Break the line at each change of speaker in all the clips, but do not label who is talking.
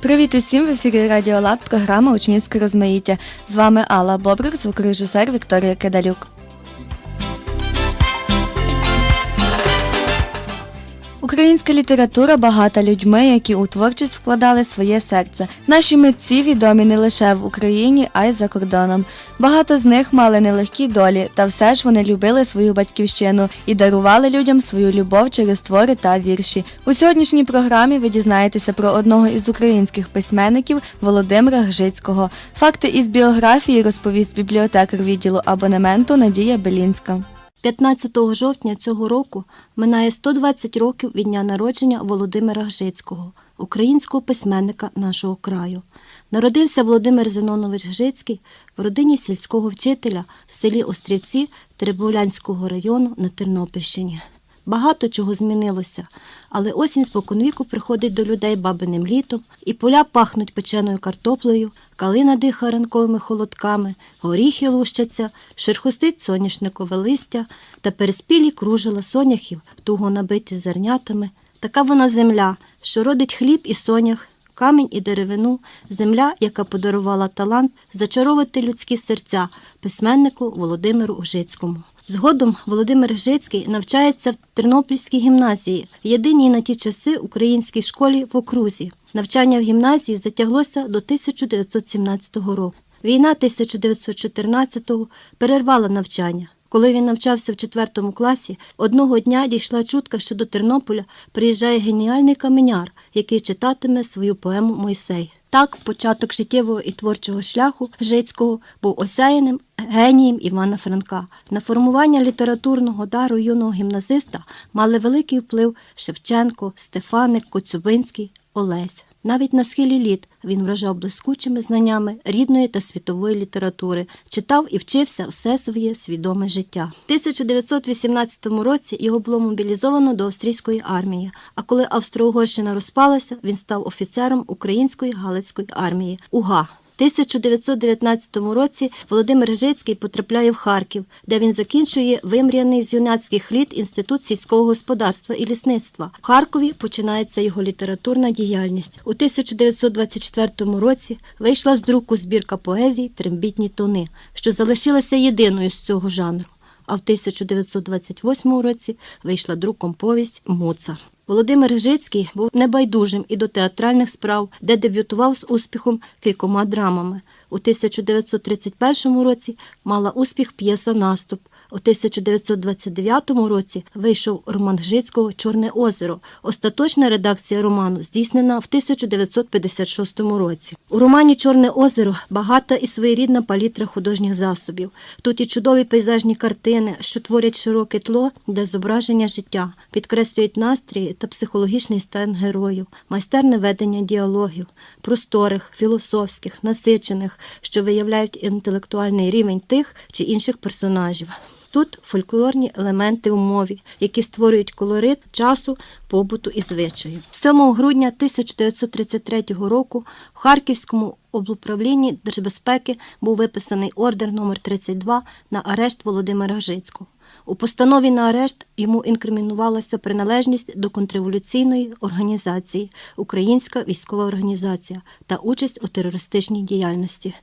Привіт усім в ефірі Радіо Лад, програма Учнівське розмаїття. З вами Алла Бобрик, звукорежисер Вікторія Кедалюк. Українська література багата людьми, які у творчість вкладали своє серце. Наші митці відомі не лише в Україні, а й за кордоном. Багато з них мали нелегкі долі, та все ж вони любили свою батьківщину і дарували людям свою любов через твори та вірші. У сьогоднішній програмі ви дізнаєтеся про одного із українських письменників Володимира Гжицького. Факти із біографії розповість бібліотекар відділу абонементу Надія Белінська.
15 жовтня цього року минає 120 років від дня народження Володимира Гжицького, українського письменника нашого краю. Народився Володимир Зенонович Гжицький в родині сільського вчителя в селі Острівці Теребовлянського району на Тернопільщині. Багато чого змінилося, але осінь споконвіку приходить до людей бабиним літом, і поля пахнуть печеною картоплею, калина дихає ранковими холодками, горіхи лущаться, шерхостить соняшникове листя та переспілі кружила соняхів, туго набиті зернятами. Така вона земля, що родить хліб і сонях, камінь і деревину, земля, яка подарувала талант зачаровувати людські серця письменнику Володимиру Ужицькому. Згодом Володимир Гжицький навчається в Тернопільській гімназії, єдиній на ті часи українській школі в окрузі. Навчання в гімназії затяглося до 1917 року. Війна 1914-го перервала навчання. Коли він навчався в четвертому класі, одного дня дійшла чутка, що до Тернополя приїжджає геніальний каменяр, який читатиме свою поему Мойсей. Так, початок життєвого і творчого шляху Жицького був осяяним генієм Івана Франка. На формування літературного дару юного гімназиста мали великий вплив Шевченко, Стефаник, Коцюбинський, Олесь. Навіть на схилі літ він вражав блискучими знаннями рідної та світової літератури, читав і вчився все своє свідоме життя. У 1918 році його було мобілізовано до австрійської армії. А коли Австро-Угорщина розпалася, він став офіцером Української Галицької армії УГА. В 1919 році Володимир Жицький потрапляє в Харків, де він закінчує вимряний з юнацьких літ інститут сільського господарства і лісництва. В Харкові починається його літературна діяльність. У 1924 році вийшла з друку збірка поезій Трембітні тони, що залишилася єдиною з цього жанру. А в 1928 році вийшла друком повість Муца. Володимир Гжицький був небайдужим і до театральних справ, де дебютував з успіхом кількома драмами. У 1931 році мала успіх п'єса Наступ. У 1929 році вийшов роман Гжицького Чорне озеро. Остаточна редакція роману здійснена в 1956 році. У романі Чорне озеро багата і своєрідна палітра художніх засобів. Тут і чудові пейзажні картини, що творять широке тло для зображення життя, підкреслюють настрій та психологічний стан героїв, майстерне ведення діалогів, просторих, філософських, насичених, що виявляють інтелектуальний рівень тих чи інших персонажів. Тут фольклорні елементи у мові, які створюють колорит часу, побуту і звичаю. 7 грудня 1933 року в Харківському облуправлінні держбезпеки був виписаний ордер номер 32 на арешт Володимира Гжицького. У постанові на арешт йому інкримінувалася приналежність до контрреволюційної організації Українська військова організація та участь у терористичній діяльності.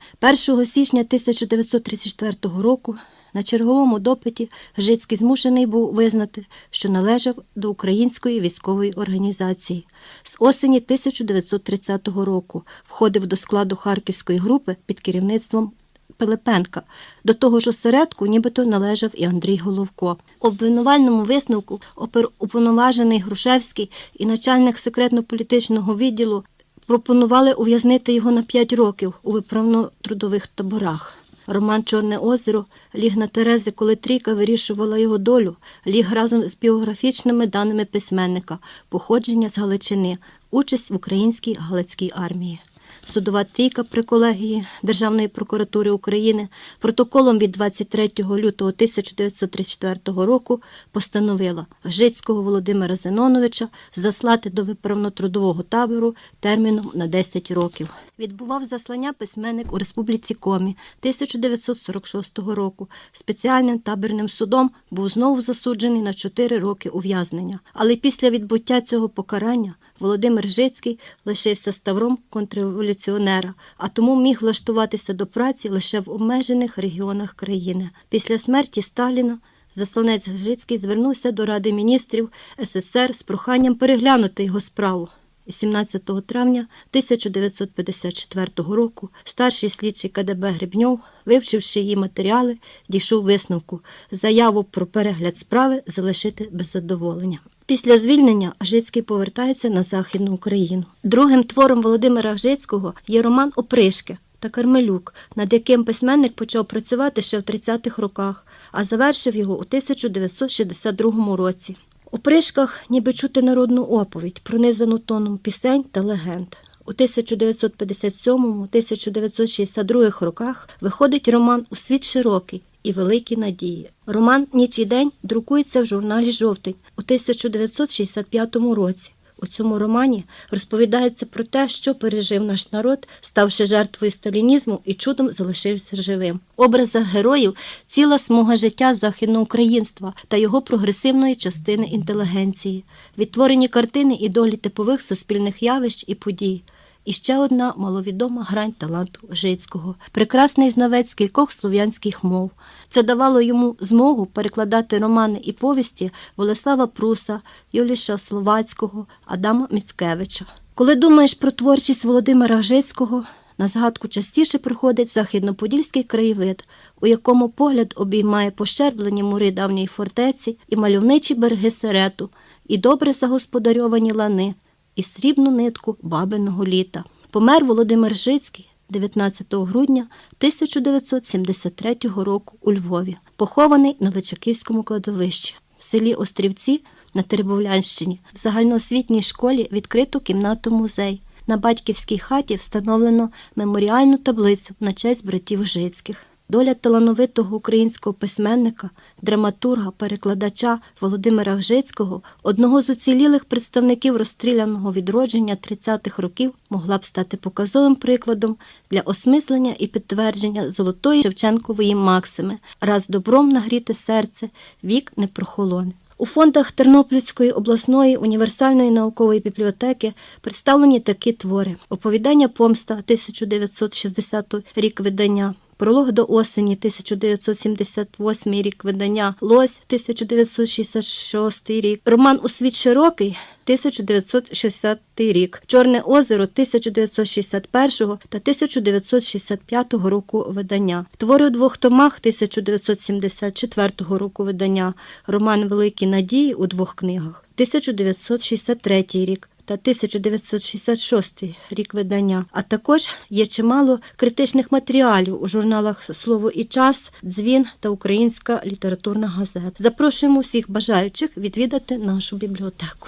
1 січня 1934 року на черговому допиті Гжицький змушений був визнати, що належав до Української військової організації. З осені 1930 року входив до складу Харківської групи під керівництвом Пилипенка. До того ж осередку нібито належав і Андрій Головко. У обвинувальному висновку оперуповноважений Грушевський і начальник секретно-політичного відділу пропонували ув'язнити його на 5 років у виправно-трудових таборах. Роман Чорне озеро ліг на Терези, коли трійка вирішувала його долю, ліг разом з біографічними даними письменника, походження з Галичини, участь в українській Галицькій армії. Судова трійка при колегії Державної прокуратури України протоколом від 23 лютого 1934 року постановила Гжицького Володимира Зеноновича заслати до виправно-трудового табору терміном на 10 років. Відбував заслання письменник у Республіці Комі 1946 року. Спеціальним табірним судом був знову засуджений на 4 роки ув'язнення. Але після відбуття цього покарання Володимир Жицький лишився ставром контрреволюціонера, а тому міг влаштуватися до праці лише в обмежених регіонах країни. Після смерті Сталіна засланець Гжицький звернувся до Ради міністрів СССР з проханням переглянути його справу. 17 травня 1954 року старший слідчий КДБ Гребньов, вивчивши її матеріали, дійшов висновку заяву про перегляд справи залишити без задоволення. Після звільнення Ажицький повертається на Західну Україну. Другим твором Володимира Ажицького є роман Опришки та Кармелюк, над яким письменник почав працювати ще в 30-х роках, а завершив його у 1962 році. У пришках ніби чути народну оповідь, пронизану тоном пісень та легенд. У 1957-1962 роках виходить роман У світ широкий і великі надії. Роман Ніч і день друкується в журналі Жовтень 1965 році. У цьому романі розповідається про те, що пережив наш народ, ставши жертвою сталінізму і чудом залишився живим. В героїв ціла смуга життя західноукраїнства та його прогресивної частини інтелігенції, відтворені картини і долі типових суспільних явищ і подій. І ще одна маловідома грань таланту Жицького, прекрасний знавець кількох слов'янських мов. Це давало йому змогу перекладати романи і повісті Волеслава Пруса, Юліша Словацького, Адама Міцкевича. Коли думаєш про творчість Володимира Жицького, на згадку частіше приходить західноподільський краєвид, у якому погляд обіймає пощерблені мури давньої фортеці і мальовничі береги серету, і добре загосподарьовані лани, і срібну нитку бабиного літа. Помер Володимир Жицький 19 грудня 1973 року у Львові, похований на Личаківському кладовищі в селі Острівці на Теребовлянщині. В загальноосвітній школі відкрито кімнату музей. На батьківській хаті встановлено меморіальну таблицю на честь братів Жицьких. Доля талановитого українського письменника, драматурга, перекладача Володимира Гжицького, одного з уцілілих представників розстріляного відродження 30-х років, могла б стати показовим прикладом для осмислення і підтвердження золотої Шевченкової максими раз добром нагріте серце, вік не прохолоне. У фондах Тернопільської обласної універсальної наукової бібліотеки представлені такі твори: Оповідання помста 1960 рік видання. Пролог до осені 1978 рік видання, Лось 1966 рік, Роман у світ широкий 1960 рік, Чорне озеро 1961 та 1965 року видання. Твори у двох томах 1974 року видання, Роман Великі надії у двох книгах. 1963 рік та 1966 рік видання. А також є чимало критичних матеріалів у журналах Слово і час, Дзвін та Українська літературна газета. Запрошуємо всіх бажаючих відвідати нашу бібліотеку.